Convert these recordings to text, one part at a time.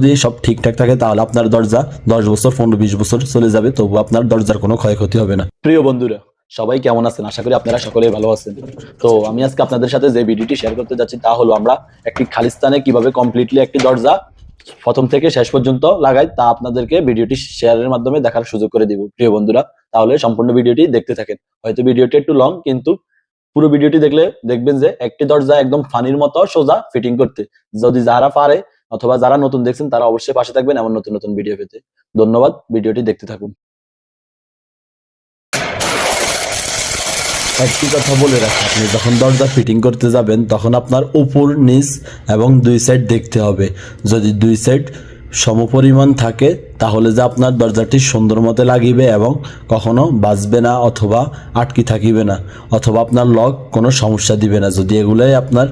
যদি সব ঠিকঠাক থাকে, তাহলে আপনার দরজা দশ বছর, পনেরো, বিশ বছর চলে যাবে তবু আপনার দরজার কোনো ক্ষয়ক্ষতি হবে না। প্রিয় বন্ধুরা, সবাই কেমন আছেন? আশা করি আপনারা সকলেই ভালো আছেন। তো আমি আজকে আপনাদের সাথে যে ভিডিওটি শেয়ার করতে যাচ্ছি, তা হলো আমরা একটি খালিস্তানে কীভাবে কমপ্লিটলি একটি দরজা প্রথম থেকে শেষ পর্যন্ত লাগাই, তা আপনাদেরকে ভিডিওটি শেয়ারের মাধ্যমে দেখার সুযোগ করে দিব। প্রিয় বন্ধুরা, তাহলে সম্পূর্ণ ভিডিওটি দেখতে থাকেন। হয়তো ভিডিওটি একটু লং কিন্তু পুরো ভিডিওটি দেখলে দেখবেন যে একটি দরজা একদম ফানির মতো সোজা ফিটিং করতে। যদি যারা পারে অথবা যারা নতুন দেখছেন, তারা অবশ্যই পাশে থাকবেন এমন নতুন নতুন ভিডিও পেতে। ধন্যবাদ, ভিডিওটি দেখতে থাকুন। একটি কথা বলে রাখি, আপনি যখন দরজা ফিটিং করতে যাবেন, তখন আপনার উপর, নিচ এবং দুই সাইড দেখতে হবে। যদি দুই সাইড সমপরিমাণ থাকে তাহলে যে আপনার দরজাটি সুন্দর মতে লাগিবে এবং কখনো বাজবে না অথবা আটকি থাকিবে না, অথবা আপনার লক কোনো সমস্যা দিবে না। যদি এগুলাই আপনার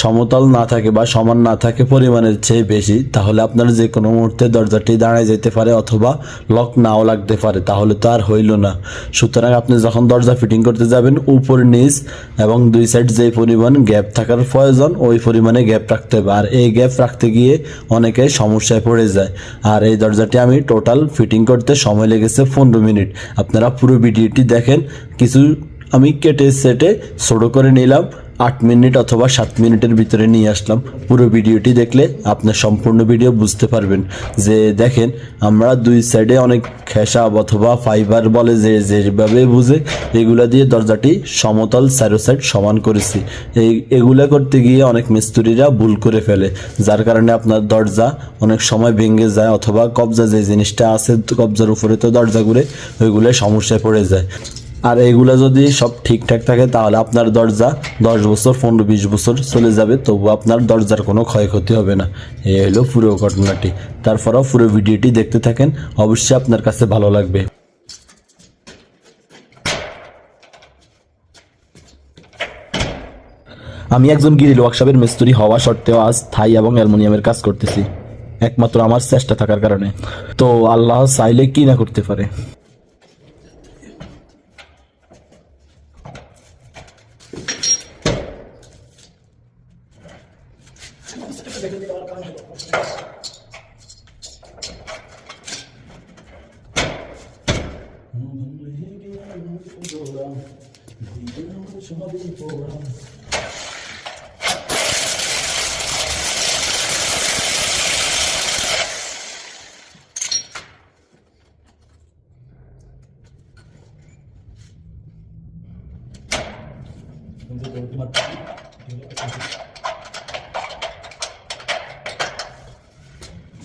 সমতল না থাকে বা সমান না থাকে পরিমাণের চেয়ে বেশি, তাহলে আপনার যে কোনো মুহূর্তে দরজাটি দাঁড়ায় যেতে পারে অথবা লক নাও লাগতে পারে, তাহলে তো আর হইল না। সুতরাং আপনি যখন দরজা ফিটিং করতে যাবেন, উপর নিচ এবং দুই সাইড যে পরিমাণ গ্যাপ থাকার প্রয়োজন, ওই পরিমাণে গ্যাপ রাখতে হবে। আর এই গ্যাপ রাখতে গিয়ে অনেকে সমস্যায় পড়ে যায়। আর এই দরজাটি আমি টোটাল ফিটিং করতে সময় লেগেছে পনেরো মিনিট। আপনারা পুরো ভিডিওটি দেখেন, কিছু আমি কেটে সেটে ছোটো করে নিলাম। আট মিনিট অথবা সাত মিনিটের ভিতরে নিয়ে আসলাম। পুরো ভিডিওটি দেখলে আপনার সম্পূর্ণ ভিডিও বুঝতে পারবেন। যে দেখেন, আমরা দুই সাইডে অনেক খেসাব অথবা ফাইবার বলে যে যেভাবে বুঝে, এগুলা দিয়ে দরজাটি সমতল স্যারো সাইড সমান করেছি। এই, এগুলা করতে গিয়ে অনেক মিস্ত্রিরা ভুল করে ফেলে। যার কারণে আপনার দরজা অনেক সময় ভেঙে যায় অথবা কবজা যে জিনিসটা আছে কবজার উপরে তো দরজা ঘুরে ওইগুলো সমস্যায় পড়ে যায়। আর এগুলা যদি সব ঠিকঠাক থাকে, তাহলে আপনার দরজা দশ বছর, পনেরো, বিশ বছর চলে যাবে। তবু আপনার দরজার কোনো ক্ষয়ক্ষতি হবে না। এই হলো পুরো ঘটনাটি। তারপরেও পুরো ভিডিওটি দেখতে থাকেন। অবশ্যই আপনার কাছে ভালো লাগবে। আমি একজন গিরিল ওয়ার্কশপের মিস্ত্রি হওয়া সত্ত্বেও আজ থাই এবং অ্যালুমিনিয়ামের কাজ করতেছি। একমাত্র আমার চেষ্টা থাকার কারণে। তো আল্লাহ চাইলে কি না করতে পারে? সেকেন্ডে দেওয়ার কারণ হলো সবই পোড়া 근데 여기만 이렇게